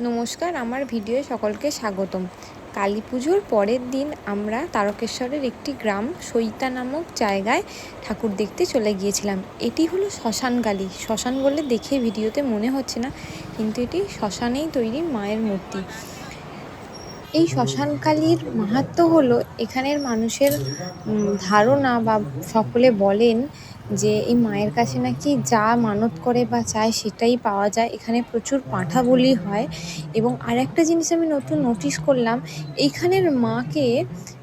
নমস্কার, আমার ভিডিও সকলকে স্বাগতম। কালী পুজোর পরের দিন আমরা তারকেশ্বরের একটি গ্রাম সৈতা নামক জায়গায় ঠাকুর দেখতে চলে গিয়েছিলাম। এটি হলো শ্মশানকালী শ্মশান বলে দেখে ভিডিওতে মনে হচ্ছে না, কিন্তু এটি শ্মশানেই তৈরি মায়ের মূর্তি। এই শ্মশানকালীর মাহাত্ম হলো, এখানের মানুষের ধারণা বা সকলে বলেন যে এই মায়ের কাছে নাকি যা মানত করে বা চায় সেটাই পাওয়া যায়। এখানে প্রচুর পাঁঠা বলি হয়। এবং আর একটা জিনিস আমি নতুন নোটিস করলাম, এইখানের মাকে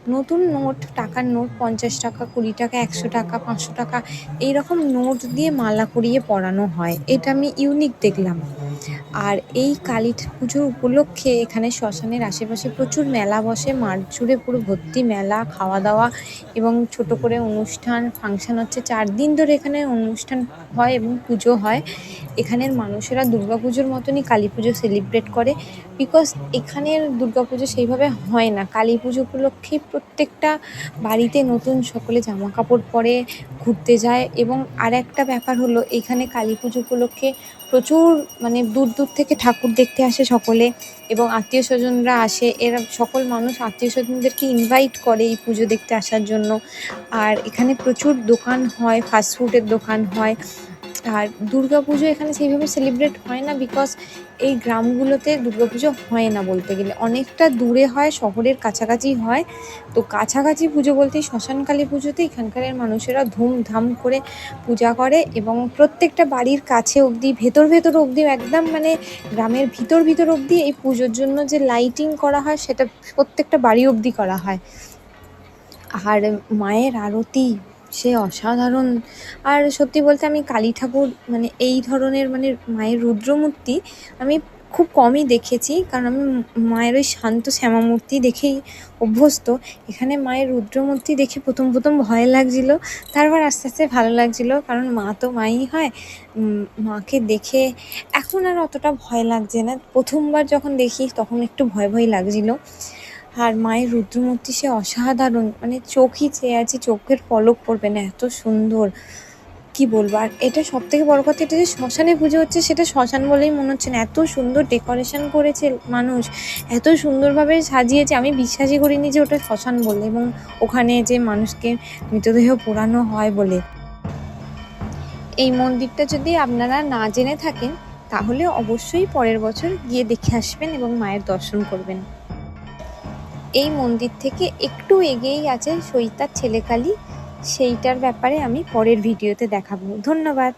নতুন নোট, টাকার নোট, পঞ্চাশ টাকা, কুড়ি টাকা, একশো টাকা, পাঁচশো টাকা এই রকম নোট দিয়ে মালা করিয়ে পরানো হয়। এটা আমি ইউনিক দেখলাম। আর এই কালী পুজোর উপলক্ষে এখানে শ্মশানের আশেপাশে প্রচুর মেলা বসে। মাঠ জুড়ে পুরো ভর্তি মেলা খাওয়া দাওয়া এবং ছোট করে অনুষ্ঠান, ফাংশন হচ্ছে। চার দিন ধরে এখানে অনুষ্ঠান হয় এবং পুজো হয়। এখানের মানুষেরা পুজোর মতনই কালী পুজো সেলিব্রেট করে। বিকজ এখানের পুজো সেইভাবে হয় না। কালী পুজো উপলক্ষে প্রত্যেকটা বাড়িতে নতুন সকলে জামা কাপড় পরে ঘুরতে যায় এবং আর একটা ব্যাপার হলো, এখানে কালী পুজো উপলক্ষে প্রচুর মানে দূর দূর থেকে ঠাকুর দেখতে আসে সকলে এবং আত্মীয় স্বজনরা আসে। এরা সকল মানুষ আত্মীয় স্বজনদেরকে ইনভাইট করে এই পুজো দেখতে আসার জন্য। আর এখানে প্রচুর দোকান হয় ফাস্টফুডের দোকান হয়। আর পুজো এখানে সেইভাবে সেলিব্রেট হয় না বিকজ এই গ্রামগুলোতে পুজো হয় না বলতে গেলে। অনেকটা দূরে হয়, শহরের কাছাকাছি হয়। তো কাছাকাছি পুজো বলতে শ্মশানকালী পুজোতে এখানকার মানুষেরা ধুমধাম করে পূজা করে এবং প্রত্যেকটা বাড়ির কাছে অবধি, ভেতর ভেতর অবধি, একদম মানে গ্রামের ভিতর ভিতর অবধি এই পুজোর জন্য যে লাইটিং করা হয়, সেটা প্রত্যেকটা বাড়ি অবধি করা হয়। আর মায়ের আরতি সে অসাধারণ। আর সত্যি বলতে আমি কালী ঠাকুর মানে এই ধরনের মানে মায়ের রুদ্রমূর্তি আমি খুব কমই দেখেছি। কারণ আমি মায়ের ওই শান্ত শ্যামা মূর্তি দেখেই অভ্যস্ত। এখানে মায়ের রুদ্রমূর্তি দেখে প্রথম প্রথম ভয় লাগছিল। তারপর আস্তে আস্তে ভালো লাগছিল। কারণ মা তো মাই হয়। মাকে দেখে এখন আর অতটা ভয় লাগছে না। প্রথমবার যখন দেখি, তখন একটু ভয় ভয় লাগছিল। আর মায়ের রুদ্রমূর্তি সে অসাধারণ মানে চোখই চেয়ে আছে, চোখের পলক পড়বে না, এত সুন্দর। কি বলব? আর এটা সব থেকে বড় কথা, এটা যে শ্মশানে পুজো হচ্ছে, সেটা শ্মশান বলেই মনে হচ্ছে না। এত সুন্দর ডেকোরেশন করেছে মানুষ, এত সুন্দরভাবে সাজিয়েছে। আমি বিশ্বাসই করিনি যে ওটা শ্মশান বলে, এবং ওখানে যে মানুষকে মৃতদেহ পোড়ানো হয় বলে। এই মন্দিরটা যদি আপনারা না জেনে থাকেন, তাহলে অবশ্যই পরের বছর গিয়ে দেখে আসবেন এবং মায়ের দর্শন করবেন। এই মন্দির থেকে একটু এগিয়েই আছে সৈতার ছেলেখালি সেইটার ব্যাপারে আমি পরের ভিডিওতে দেখাবো। ধন্যবাদ।